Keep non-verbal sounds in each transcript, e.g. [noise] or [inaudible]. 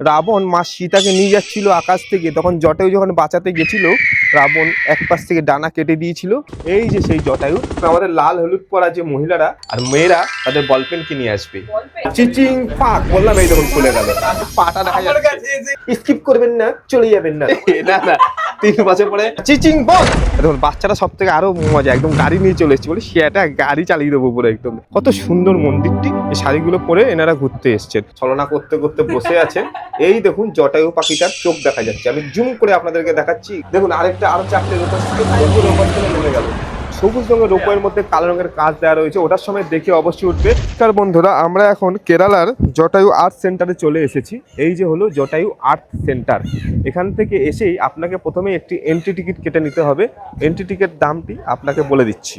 রাবণ মা সীতাকে নিয়ে যাচ্ছিল আকাশ থেকে। তখন জটায়ু যখন বাঁচাতে গেছিল রাবণ এক পাশ থেকে ডানা কেটে দিয়েছিল। এই যে সেই জটায়ু আমাদের লাল হলুদ পরা যে মহিলারা আর মেয়েরা তাদের বলপেন কিনে আসবে? চিচিং পাক বললাম এই দেখুন খুলে গেল। পাটা দেখা যাচ্ছে। স্কিপ করবেন না চলে যাবেন না। [laughs] না না তিন বছর পরে চিচিং বল দেখুন বাচ্চারা সব থেকে আরও মজা একদম গাড়ি নিয়ে চলে এসেছে। বলে সে একটা গাড়ি চালিয়ে দেবো পুরো একদম। কত সুন্দর মন্দিরটি। এই শাড়িগুলো পরে এনারা ঘুরতে এসছেন। ছলনা করতে করতে বসে আছেন। এই দেখুন জটায়ু পাখিটার চোখ দেখা যাচ্ছে। আমি জুম করে আপনাদেরকে দেখাচ্ছি। দেখুন আরেকটা আরও চারটে উপর নেমে গেল সবুজ রঙের রূপের মধ্যে কালো রঙের কাজ দেওয়া রয়েছে, ওটার সময় দেখে অবশ্যই উঠবে। তার বন্ধুরা, আমরা এখন কেরালার জটায়ু আর্ট সেন্টারে চলে এসেছি। এই যে হলো জটায়ু আর্ট সেন্টার, এখান থেকে এসেই আপনাকে প্রথমে একটি এন্ট্রি টিকিট কেটে নিতে হবে। এন্ট্রি টিকিট দামটি আপনাকে বলে দিচ্ছি।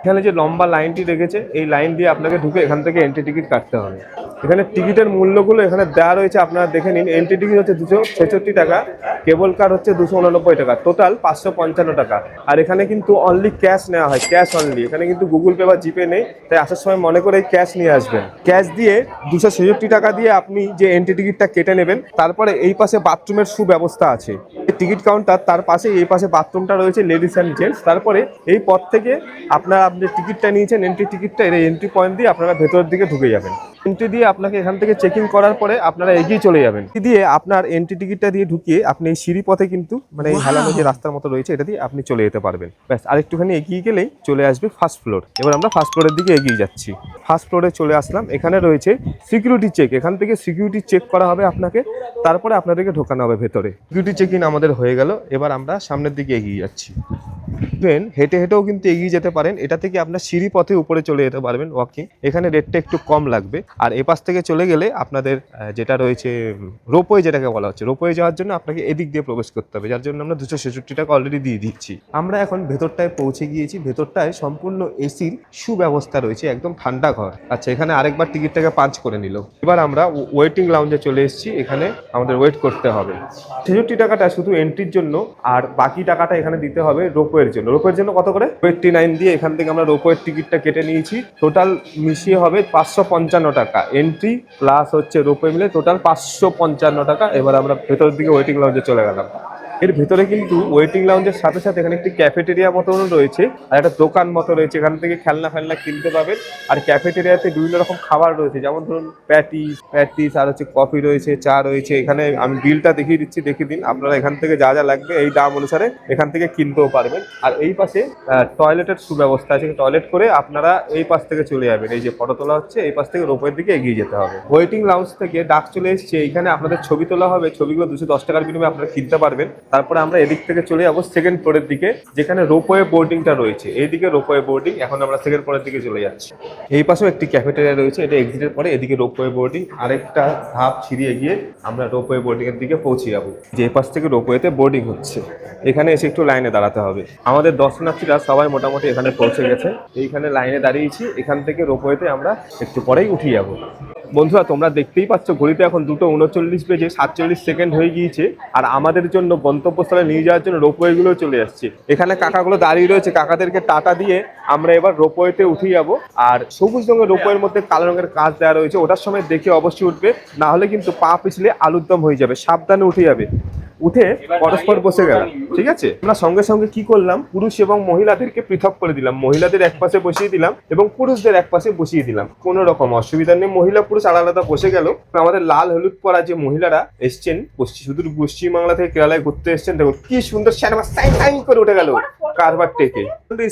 এখানে যে লম্বা লাইনটি রেখেছে, এই লাইন দিয়ে আপনাকে ঢুকে এখান থেকে এন্ট্রি টিকিট কাটতে হবে। এখানে টিকিটের মূল্যগুলো এখানে দেওয়া রয়েছে, আপনারা দেখে নিন। এন্ট্রি টিকিট হচ্ছে দুশো ছেষট্টি টাকা কেবল কার হচ্ছে দুশো উননব্বই টাকা টোটাল পাঁচশো পঞ্চান্ন টাকা। আর এখানে কিন্তু অনলি ক্যাশ হয় ক্যাশ অনলি এখানে কিন্তু গুগল পে বা জিপে নেই, তাই আসার সময় মনে করে ক্যাশ নিয়ে আসবেন। ক্যাশ দিয়ে দুশো ছেষট্টি টাকা দিয়ে আপনি যে এন্ট্রি টিকিটটা কেটে নেবেন, তারপরে এই পাশে বাথরুমের সুব্যবস্থা আছে। টিকিট কাউন্টার তার পাশে, এই পাশে বাথরুমটা রয়েছে লেডিস অ্যান্ড জেন্টস তারপরে এই পথ থেকে আপনারা আপনি টিকিটটা নিয়েছেন এন্ট্রি টিকিটটা এই এন্ট্রি পয়েন্ট দিয়ে আপনারা ভেতরের দিকে ঢুকে যাবেন। এন্ট্রি দিয়ে আপনাকে এখান থেকে চেকিং করার পরে আপনারা এগিয়ে চলে যাবেন। দিয়ে আপনার এন্ট্রি টিকিটটা দিয়ে ঢুকিয়ে আপনি এই সিঁড়ি পথে কিন্তু মানে এই হেলানো যে রাস্তার মতো রয়েছে এটা দিয়ে আপনি চলে যেতে পারবেন। ব্যাস আরেকটুখানি এগিয়ে গেলেই চলে আসবে ফার্স্ট ফ্লোর এবার আমরা ফার্স্ট ফ্লোরের দিকে এগিয়ে যাচ্ছি। ফার্স্ট ফ্লোরে চলে আসলাম। এখানে রয়েছে সিকিউরিটি চেক এখান থেকে সিকিউরিটি চেক করা হবে আপনাকে। তারপরে আপনাদেরকে ঢোকানো হবে ভেতরে। সিকিউরিটি চেক ইন আমাদের হয়ে গেল। এবার আমরা সামনের দিকে এগিয়ে যাচ্ছি। ইভেন হেঁটে হেঁটেও কিন্তু এগিয়ে যেতে পারেন। এটা থেকে আপনার সিঁড়ি পথে উপরে চলে যেতে পারবেন ওয়াকিং এখানে রেটটা একটু কম লাগবে। আর এপাশ থেকে চলে গেলে আপনাদের যেটা রয়েছে রোপওয়ে যেটাকে বলা হচ্ছে রোপওয়ে যাওয়ার জন্য আপনাকে এদিক দিয়ে প্রবেশ করতে হবে, যার জন্য আমরা দুশো ছেষট্টি টাকা অলরেডি দিয়ে দিচ্ছি। আমরা এখন ভেতরটায় পৌঁছে গিয়েছি। ভেতরটায় সম্পূর্ণ এসির সুব্যবস্থা রয়েছে, একদম ঠান্ডা ঘর। আচ্ছা এখানে আরেকবার টিকিটটাকে পাঞ্চ করে নিল। এবার আমরা ওয়েটিং লাউঞ্জে চলে এসেছি। এখানে আমাদের ওয়েট করতে হবে। ছেষট্টি টাকাটা শুধু এন্ট্রির জন্য, আর বাকি টাকাটা এখানে দিতে হবে রোপওয়ের জন্য। রোপওয়ের জন্য কত করে? এইটটি নাইন দিয়ে এখান থেকে আমরা রোপের টিকিটটা কেটে নিয়েছি। টোটাল মিশিয়ে হবে পাঁচশো পঞ্চান্ন টাকা এন্ট্রি প্লাস হচ্ছে রোপে মিলে টোটাল পাঁচশো পঞ্চান্ন টাকা। এবার আমরা ভেতরের দিকে ওয়েটিং লঞ্চে চলে গেলাম। এর ভেতরে কিন্তু ওয়েটিং লাউঞ্জের সাথে সাথে এখানে একটি ক্যাফেটেরিয়া মতো রয়েছে। আর একটা দোকান মতো রয়েছে, এখান থেকে খেলনা ফেলনা কিনতে পাবেন। আর ক্যাফেটেরিয়াতে বিভিন্ন রকম খাবার রয়েছে, যেমন ধরুন প্যাটিস প্যাটিস আর হচ্ছে কফি রয়েছে, চা রয়েছে। এখানে আমি বিলটা দেখিয়ে দিচ্ছি দেখিয়ে দিন। আপনারা এখান থেকে যা যা লাগবে এই দাম অনুসারে এখান থেকে কিনতেও পারবেন। আর এই পাশে টয়লেটের সুব্যবস্থা আছে। টয়লেট করে আপনারা এই পাশ থেকে চলে যাবেন। এই যে ফটো তোলা হচ্ছে, এই পাশ থেকে রোপের দিকে এগিয়ে যেতে হবে। ওয়েটিং লাউঞ্জ থেকে ডাক চলে এসছে। এখানে আপনাদের ছবি তোলা হবে। ছবিগুলো দুশো দশ টাকার বিনিময়ে আপনারা কিনতে পারবেন। তারপরে আমরা এদিক থেকে চলে যাব সেকেন্ড ফ্লোরের দিকে, যেখানে রোপওয়ে বোর্ডিংটা রয়েছে। এইদিকে রোপওয়ে বোর্ডিং এখন আমরা সেকেন্ড ফ্লোরের দিকে চলে যাচ্ছি। এই পাশেও একটি ক্যাফেটেরিয়া রয়েছে, এটা এক্সিটের পরে এদিকে রোপওয়ে বোর্ডিং আরেকটা ধাপ ছিঁড়িয়ে গিয়ে আমরা রোপওয়ে বোর্ডিং এর দিকে পৌঁছে যাব। যে পাশ থেকে রোপওয়েতে বোর্ডিং হচ্ছে। এখানে এসে একটু লাইনে দাঁড়াতে হবে। আমাদের দর্শনার্থীরা সবাই মোটামুটি এখানে পৌঁছে গেছে। এইখানে লাইনে দাঁড়িয়েছি, এখান থেকে রোপওয়েতে আমরা একটু পরেই উঠে যাব। বন্ধুরা, তোমরা দেখতেই পাচ্ছ, ঘড়িতে এখন দুটো উনচল্লিশ বেজে সাতচল্লিশ সেকেন্ড হয়ে গিয়েছে, আর আমাদের জন্য গন্তব্যস্থলে নিয়ে যাওয়ার জন্য রোপওয়েগুলো চলে আসছে। এখানে কাকাগুলো দাঁড়িয়ে রয়েছে, কাকাদেরকে টাটা দিয়ে আমরা এবার রোপওয়েতে উঠে যাব। আর সবুজ রঙের রোপওয়ের মধ্যে কালো রঙের কাজ দেওয়া রয়েছে, ওটার সময় দেখে অবশ্যই উঠবে, না হলে কিন্তু পা পিছলে আলুর দম হয়ে যাবে, সাবধানে উঠে যাবে। উঠে পরস্পর বসে গেলাম ঠিক আছে? আমরা সঙ্গে সঙ্গে কি করলাম? পুরুষ এবং মহিলাদেরকে পৃথক করে দিলাম। মহিলাদের এক পাশে বসিয়ে দিলাম এবং পুরুষদের এক পাশে বসিয়ে দিলাম। কোনো রকম অসুবিধা নেই। মহিলা পুরুষ আলাদা আলাদা বসে গেল। আমাদের লাল হলুদ পরা যে মহিলারা এসছেন পশ্চিম শুধু পশ্চিমবাংলা থেকে কেরালায় ঘুরতে এসছেন দেখুন কি সুন্দর স্যার সাইন সাইন করে উঠে গেল। কারবার টেকে?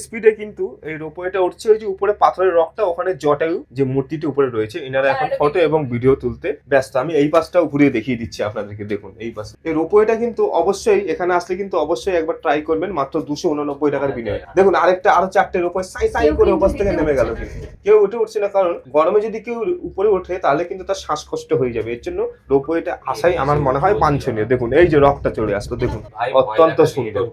স্পিডে কিন্তু এই রোপওয়েটা উঠছে ওই যে উপরে পাথরের রকটা ওখানে জটায়ু যে মূর্তিটি উপরে রয়েছে এনারা এখন ফটো এবং ভিডিও তুলতে ব্যস্ত। আমি এই পাশটাও ঘুরিয়ে দেখিয়ে দিচ্ছি আপনাদেরকে দেখুন এই পাশে। এই রোপওয়েটা কিন্তু অবশ্যই এখানে আসলে কিন্তু অবশ্যই একবার ট্রাই করবেন মাত্র দুশো উননব্বই টাকার বিনিময়ে। দেখুন আরেকটা আরও চারটে রোপওয়ে সাই সাই করে ওপাশ থেকে নেমে গেল কেউ উঠে উঠছে না কারণ গরমে যদি কেউ উপরে ওঠে তাহলে কিন্তু তার শ্বাসকষ্ট হয়ে যাবে। এর জন্য রোপওয়েটা আসাই আমার মনে হয় বাঞ্ছনীয়। দেখুন এই যে রকটা চলে আসলো দেখুন অত্যন্ত সুন্দর।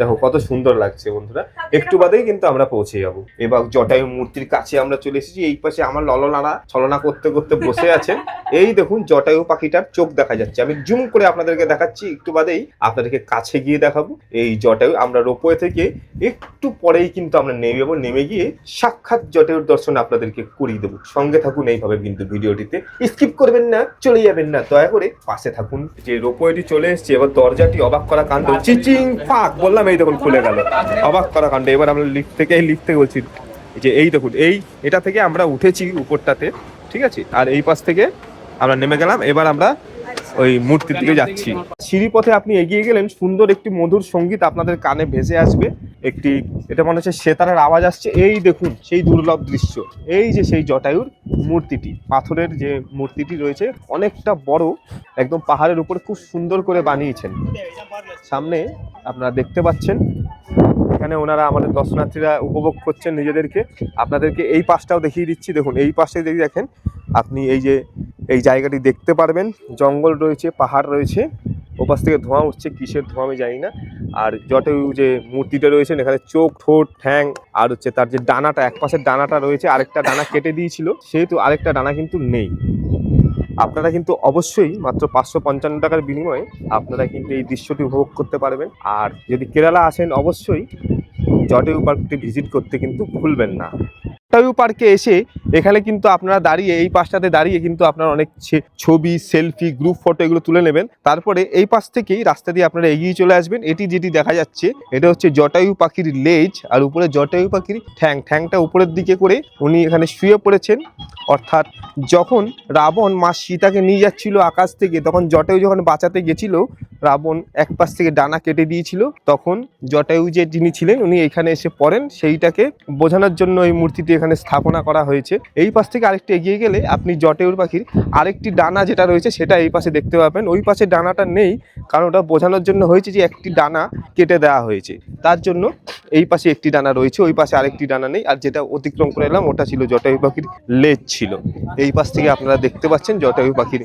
দেখো কত সুন্দর লাগে লাগছে বন্ধুরা। একটু বাদেই কিন্তু আমরা পৌঁছে যাব। এবার জটায়ু মূর্তির কাছে আমরা চলে এসেছি এই পাশে আমার ললনারা ছলনা করতে করতে বসে আছেন। [laughs] এই দেখুন জটায়ু পাখিটার চোখ দেখা যাচ্ছে। আমি জুম করে আপনাদেরকে দেখাচ্ছি একটু বাদেই আপনাদেরকে কাছে গিয়ে দেখাবো। এই জটায়ু আমরা রোপওয়ে থেকে একটু পরেই কিন্তু আমরা নেমে যাব। নেমে গিয়ে সাক্ষাৎ জটায়ুর দর্শন আপনাদেরকে করিয়ে দেবো। সঙ্গে থাকুন এইভাবে কিন্তু ভিডিওটিতে। স্কিপ করবেন না চলে যাবেন না। দয়া করে পাশে থাকুন। যে রোপওয়েটি চলে এসছে এবার দরজাটি অবাক করা কাণ্ড। চিচিং ফাঁক বললাম এই দেখুন খুলে গেল। অবাক করা কাণ্ড। এবার আমরা লিফট থেকে, এই লিফট থেকে বলছি, যে এই দেখুন, এই, এটা থেকে আমরা উঠেছি উপরটাতে, ঠিক আছে? আর এই পাশ থেকে আমরা নেমে গেলাম, এবার আমরা ওই মূর্তির দিকে যাচ্ছি। সিঁড়ি পথে আপনি এগিয়ে গেলেন, সুন্দর একটি মধুর সংগীত আপনাদের কানে ভেসে আসবে। একটি, এটা মনে হচ্ছে সেতারের আওয়াজ আসছে। এই দেখুন, সেই দুর্লভ দৃশ্য। এই যে সেই জটায়ুর মূর্তিটি, পাথরের যে মূর্তিটি রয়েছে, অনেকটা বড়, একদম পাহাড়ের উপরে খুব সুন্দর করে বানিয়েছেন। সামনে আপনারা দেখতে পাচ্ছেন এখানে ওনারা আমাদের দর্শনার্থীরা উপভোগ করছেন নিজেদেরকে। আপনাদেরকে এই পাশটাও দেখিয়ে দিচ্ছি। দেখুন, এই পাশে যদি দেখেন, আপনি এই যে এই জায়গাটি দেখতে পারবেন। জঙ্গল রয়েছে, পাহাড় রয়েছে। ওপাশ থেকে ধোঁয়া উঠছে, কিসের ধোঁয়া আমি জানি না। আর জটায়ু যে মূর্তিটা রয়েছেন এখানে চোখ, ঠোঁট, ঠ্যাং, আর হচ্ছে তার যে ডানাটা এক পাশের ডানাটা রয়েছে, আরেকটা ডানা কেটে দিয়েছিল। সেহেতু আরেকটা ডানা কিন্তু নেই। আপনারা কিন্তু অবশ্যই মাত্র পাঁচশো পঞ্চান্ন টাকার বিনিময়ে আপনারা কিন্তু এই দৃশ্যটি উপভোগ করতে পারবেন। আর যদি কেরালা আসেন, অবশ্যই জটেউ পার্কটি ভিজিট করতে কিন্তু ভুলবেন না। জটায়ু পার্কে এসে এখানে কিন্তু আপনারা দাঁড়িয়ে, এই পাশটাতে দাঁড়িয়ে কিন্তু আপনারা অনেক ছবি, সেলফি গ্রুপ ফটো এগুলো তুলে নেবেন। তারপরে এই পাশ থেকেই রাস্তা দিয়ে আপনারা এগিয়ে চলে আসবেন। এটি যেটি দেখা যাচ্ছে, এটা হচ্ছে জটায়ু পাখির লেজ আর উপরে জটায়ু পাখির ঠ্যাং। ঠ্যাংটা উপরের দিকে করে উনি এখানে শুয়ে পড়েছেন। অর্থাৎ যখন রাবণ মা সীতাকে নিয়ে যাচ্ছিল আকাশ থেকে, তখন জটায়ু যখন বাঁচাতে গেছিল, রাবণ এক পাশ থেকে ডানা কেটে দিয়েছিল। তখন জটায়ু যে যিনি ছিলেন, উনি এখানে এসে পড়েন। সেইটাকে বোঝানোর জন্য এই মূর্তিটি এখানে স্থাপনা করা হয়েছে। এই পাশ থেকে আরেকটু এগিয়ে গেলে আপনি জটায়ুর পাখির আরেকটি ডানা যেটা রয়েছে সেটা এই পাশে দেখতে পাবেন। ওই পাশে ডানাটা নেই, কারণ ওটা বোঝানোর জন্য হয়েছে যে একটি ডানা কেটে দেওয়া হয়েছে। তার জন্য এই পাশে একটি ডানা রয়েছে, ওই পাশে আরেকটি ডানা নেই। আর যেটা অতিক্রম করে এলাম, ওটা ছিল জটায়ু পাখির লেজ ছিল। এই পাশ থেকে আপনারা দেখতে পাচ্ছেন জটায়ু পাখির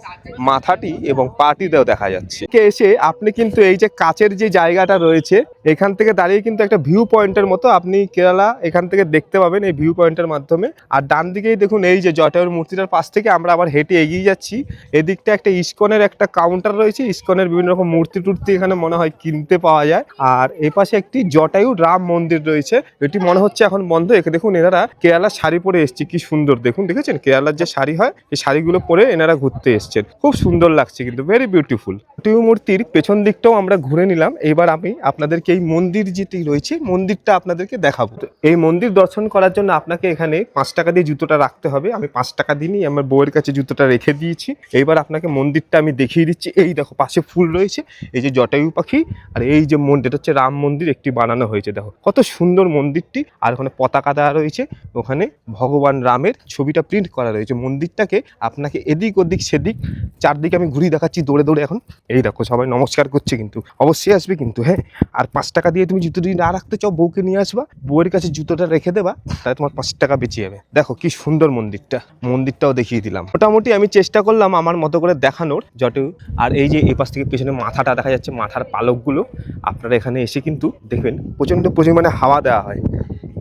মাথাটি এবং পাটিতেও দেখা যাচ্ছে। কে এসে, আপনি কিন্তু এই যে কাচের যে জায়গাটা রয়েছে, এখান থেকে দাঁড়িয়ে কিন্তু একটা ভিউ পয়েন্টের মতো আপনি কেরালা এখান থেকে দেখতে পাবেন। এই ভিউ পয়েন্টের মাধ্যমে। আর ডান দিকেই দেখুন এই যে জটায়ুর মূর্তিটার পাশ থেকে আমরা আবার হেঁটে এগিয়ে যাচ্ছি। এদিকটা একটা ইস্কনের একটা কাউন্টার রয়েছে। ইস্কনের বিভিন্ন রকম মূর্তি টুর্তি এখানে মনে হয় কিনতে পাওয়া যায়। আর এই পাশে একটি জটায়ু রাম মন্দির রয়েছে। এটি মনে হচ্ছে এখন বন্ধ। একে দেখুন এনারা কেরালার শাড়ি পরে এসছে। কি সুন্দর। দেখুন, দেখেছেন? কেরালার যে শাড়ি হয়, এই শাড়িগুলো পরে এনারা ঘুরতে এসছেন। খুব সুন্দর লাগছে কিন্তু। ভেরি বিউটিফুল জটায়ু মূর্তির পেছন দিকটাও আমরা ঘুরে নিলাম। এবার আমি আপনাদেরকে এই মন্দির যেটি রয়েছে, মন্দিরটা আপনাদেরকে দেখাবো। এই মন্দির দর্শন করার জন্য আপনাকে এখানে পাঁচ টাকা দিয়ে জুতোটা রাখতে হবে। আমি পাঁচ টাকা দিনই আমার বউয়ের কাছে জুতোটা রেখে দিয়েছি। এইবার আপনাকে মন্দিরটা আমি দেখিয়ে দিচ্ছি। এই দেখো, পাশে ফুল রয়েছে। এই যে জটায়ু পাখি আর এই যে মন্দির হচ্ছে রাম মন্দির, একটি বানানো হয়েছে। দেখো, কত সুন্দর মন্দিরটি। আর ওখানে পতাকা দেওয়া রয়েছে। ওখানে ভগবান রামের ছবিটা প্রিন্ট করা রয়েছে। মন্দিরটাকে আপনাকে এদিক ওদিক সেদিক, চারদিকে আমি ঘুরিয়ে দেখাচ্ছি দৌড়ে দৌড়ে এখন। এই দেখো, সবাই নমস্কার করছে কিন্তু, অবশ্যই আসবে কিন্তু হ্যাঁ? আর পাঁচ টাকা দিয়ে তুমি জুতো যদি না রাখতে চাও, বউকে নিয়ে আসবা। বউয়ের কাছে জুতোটা রেখে দেবা, তাহলে তোমার পাঁচ টাকা বেঁচে যাবে দেখো কি সুন্দর মন্দিরটা। মন্দিরটাও দেখিয়ে দিলাম। মোটামুটি আমি চেষ্টা করলাম আমার মতো করে দেখানোর যত আর এই যে এই পাশ থেকে পেছনে মাথাটা দেখা যাচ্ছে, মাথার পালকগুলো। আপনারা এখানে এসে কিন্তু দেখবেন প্রচণ্ড পরিমাণে হাওয়া দেওয়া হয়।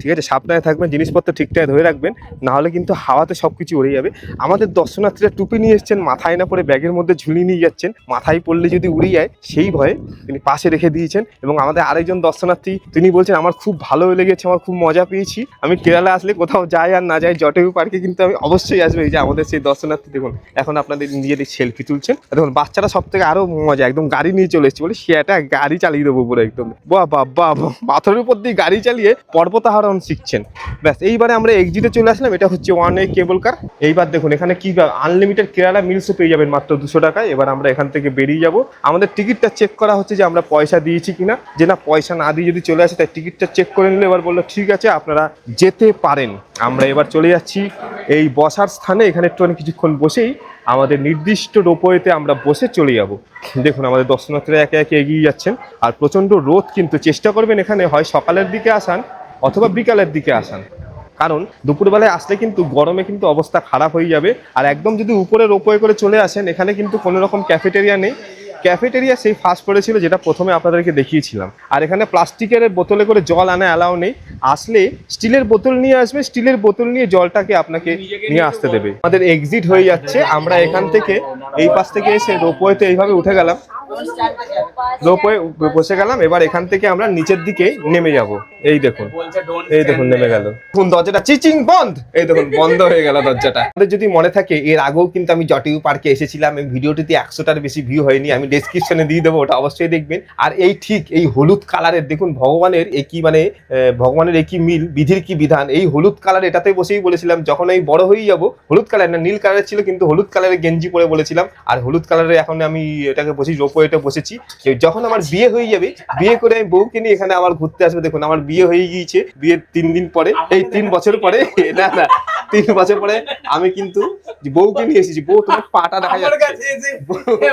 ঠিক আছে? সাবধানে থাকবেন, জিনিসপত্র ঠিকঠাক ধরে রাখবেন না হলে কিন্তু হাওয়াতে সব কিছু উড়ে যাবে। আমাদের দর্শনার্থীরা টুপি নিয়ে এসছেন, মাথায় না পরে ব্যাগের মধ্যে ঝুলিয়ে নিয়ে যাচ্ছেন, মাথায় পড়লে যদি উড়ে যায়, সেই ভয়ে তিনি পাশে রেখে দিয়েছেন এবং আমাদের আরেকজন দর্শনার্থী, তিনি বলছেন, আমার খুব ভালো লেগেছে, আমার খুব মজা পেয়েছি, আমি কেরালা আসলে কোথাও যাই আর না যাই জটেবু পার্কে কিন্তু আমি অবশ্যই আসব। এই যে আমাদের সেই দর্শনার্থী, দেখুন, এখন আপনাদের নিজেদের সেলফি তুলছেন। দেখুন, বাচ্চারা সব থেকে আরও মজা, একদম গাড়ি নিয়ে চলে এসেছে বলে, সে একটা গাড়ি চালিয়ে দেবো পুরো একদম। বাহ বাহ বাহ। পাথরের উপর দিয়ে গাড়ি চালিয়ে পর্বতারোহণ শিখছেন। ব্যাস, এইবারে আমরা এক্সিটে চলে আসলাম, এটা হচ্ছে ওয়ান ওয়ে কেবল কার এইবার দেখুন, এখানে কি আনলিমিটেড কেরালা মিলসও পেয়ে যাবেন মাত্র দুশো টাকায়। এবার আমরা এখান থেকে বেরিয়ে যাব। আমাদের টিকিটটা চেক করা হচ্ছে যে আমরা পয়সা দিয়েছি কিনা। যে না, পয়সা না দিয়ে যদি চলে আসে, তাই টিকিটটা চেক করে নিলে এবার বলল, ঠিক আছে, আপনারা যেতে পারেন। আমরা এবার চলে যাচ্ছি। এই বসার স্থানে, এখানে একটু কিছুক্ষণ বসেই আমাদের নির্দিষ্ট রোপওয়েতে আমরা বসে চলে যাব। দেখুন, আমাদের দর্শনার্থীরা একে একে এগিয়ে যাচ্ছেন। আর প্রচণ্ড রোদ কিন্তু, চেষ্টা করবেন এখানে হয় সকালের দিকে আসান অথবা বিকালের দিকে আসান। কারণ দুপুরবেলায় আসলে কিন্তু গরমে কিন্তু অবস্থা খারাপ হয়ে যাবে। আর একদম যদি উপরে রোপওয়ে করে চলে আসেন, এখানে কিন্তু কোনো রকম ক্যাফেটেরিয়া নেই। ক্যাফেটেরিয়া সেই ফার্স্ট ফ্লোরে ছিল যেটা প্রথমে আপনাদেরকে দেখিয়েছিলাম। আর এখানে প্লাস্টিকের বোতলে করে জল আনা অ্যালাউ নেই। আসলে স্টিলের বোতল নিয়ে আসবে, স্টিলের বোতল নিয়ে জলটাকে আপনাকে নিয়ে আসতে দেবে। আমাদের এক্সিট হয়ে যাচ্ছে। আমরা এখান থেকে এই পাশ থেকে এসে রোপওয়েতে এইভাবে উঠে গেলাম। বসে গেলাম এবার এখান থেকে আমরা নিচের দিকে নেমে যাব। এই দেখুন এই দেখুন নেমে গেল। দেখুন দরজাটা চিচিং বন্ধ। এই দেখুন বন্ধ হয়ে গেল দরজাটা। আমাদের যদি মনে থাকে এর আগেও কিন্তু আমি জটিউ পার্কে এসেছিলাম এই ভিডিওটিতে একশোটার বেশি ভিউ হয়নি আমি ডেসক্রিপশনে দিয়ে দেবো ওটা অবশ্যই দেখবেন। আর এই ঠিক এই হলুদ কালারের দেখুন ভগবানের এই কি মানে আহ, ভগবানের এই কি মিল বিধির কি বিধান এই হলুদ কালার এটাতে বসেই বলেছিলাম যখন আমি বড় হয়ে যাব হলুদ কালার না নীল কালারের ছিল কিন্তু হলুদ কালারের গেঞ্জি পরে বলেছিলাম আর হলুদ কালারের এখন আমি এটাকে বসি রোপওয়েতে বসেছি। যে যখন আমার বিয়ে হয়ে যাবে বিয়ে করে আমি বউকে নিয়ে এখানে আবার ঘুরতে আসবে। দেখুন আমার বিয়ে হয়ে গিয়েছে বিয়ের তিন দিন পরে। এই তিন বছর পরে [laughs] না না তিন বছর পরে আমি কিন্তু বউকে নিয়ে এসেছি। বউ তোমার পাটা দেখা যাচ্ছে। বউকে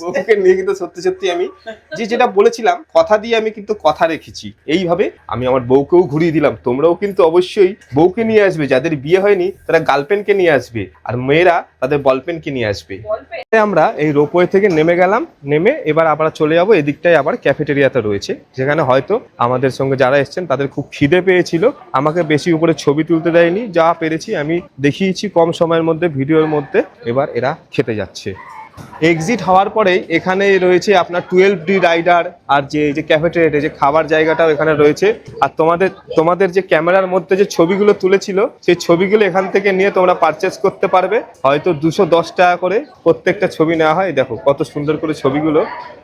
বউকে নিয়ে কিন্তু সত্যি সত্যি আমি যে যেটা বলেছিলাম কথা দিয়ে আমি কিন্তু কথা রেখেছি। এইভাবে আমি আমার বউকেও ঘুরিয়ে দিলাম। তোমরাও কিন্তু অবশ্যই বউকে নিয়ে আসবে। যাদের বিয়ে হয়নি তারা গার্লফ্রেন্ডকে নিয়ে আসবে। আর মেয়েরা তাদের বলপেনকে নিয়ে আসবে। আমরা এই রোপওয়ে থেকে নেমে গেলাম, নেমে এবার আবার চলে যাব। এদিকটাই আবার ক্যাফেটেরিয়াতে রয়েছে। যেখানে হয়তো আমাদের সঙ্গে যারা এসছেন, তাদের খুব খিদে পেয়েছিল। আমাকে বেশি উপরে ছবি তুলতে দেয়নি। যা পেরেছি আমি দেখিয়েছি কম সময়ের মধ্যে, ভিডিওর মধ্যে। এবার এরা খেতে যাচ্ছে। এক্সিট হওয়ার পরেই এখানে রয়েছে আপনার টুয়েলভ ডি রাইডার আর যে যে ক্যাফেটেরিয়া যে খাবার জায়গাটাও এখানে রয়েছে। আর তোমাদের তোমাদের যে ক্যামেরার মধ্যে যে ছবিগুলো তুলেছিল, সেই ছবিগুলো এখান থেকে নিয়ে তোমরা পারচেস করতে পারবে। হয়তো দুশো দশ টাকা করে প্রত্যেকটা ছবি নেওয়া হয়। দেখো, কত সুন্দর করে ছবিগুলো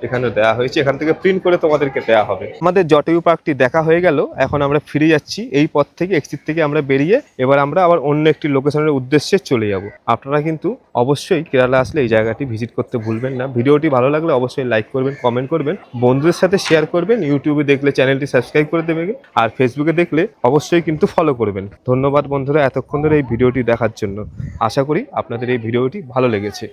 এখানে দেওয়া হয়েছে। এখান থেকে প্রিন্ট করে তোমাদেরকে দেওয়া হবে। আমাদের জটয়ু পার্কটি দেখা হয়ে গেল। এখন আমরা ফিরে যাচ্ছি এই পথ থেকে এক্সিট থেকে আমরা বেরিয়ে এবার আমরা আবার অন্য একটি লোকেশনের উদ্দেশ্যে চলে যাব। আপনারা কিন্তু অবশ্যই কেরালা আসলে এই জায়গাটি ভিজিট করতে ভুলবেন না। ভিডিওটি ভালো লাগলে অবশ্যই লাইক করবেন কমেন্ট করবেন, বন্ধুদের সাথে শেয়ার করবেন ইউটিউবে দেখলে চ্যানেলটি সাবস্ক্রাইব করে দেবেন আর ফেসবুকে দেখলে অবশ্যই কিন্তু ফলো করবেন। ধন্যবাদ বন্ধুরা এতক্ষণ ধরে এই ভিডিওটি দেখার জন্য। আশা করি আপনাদের এই ভিডিওটি ভালো লেগেছে।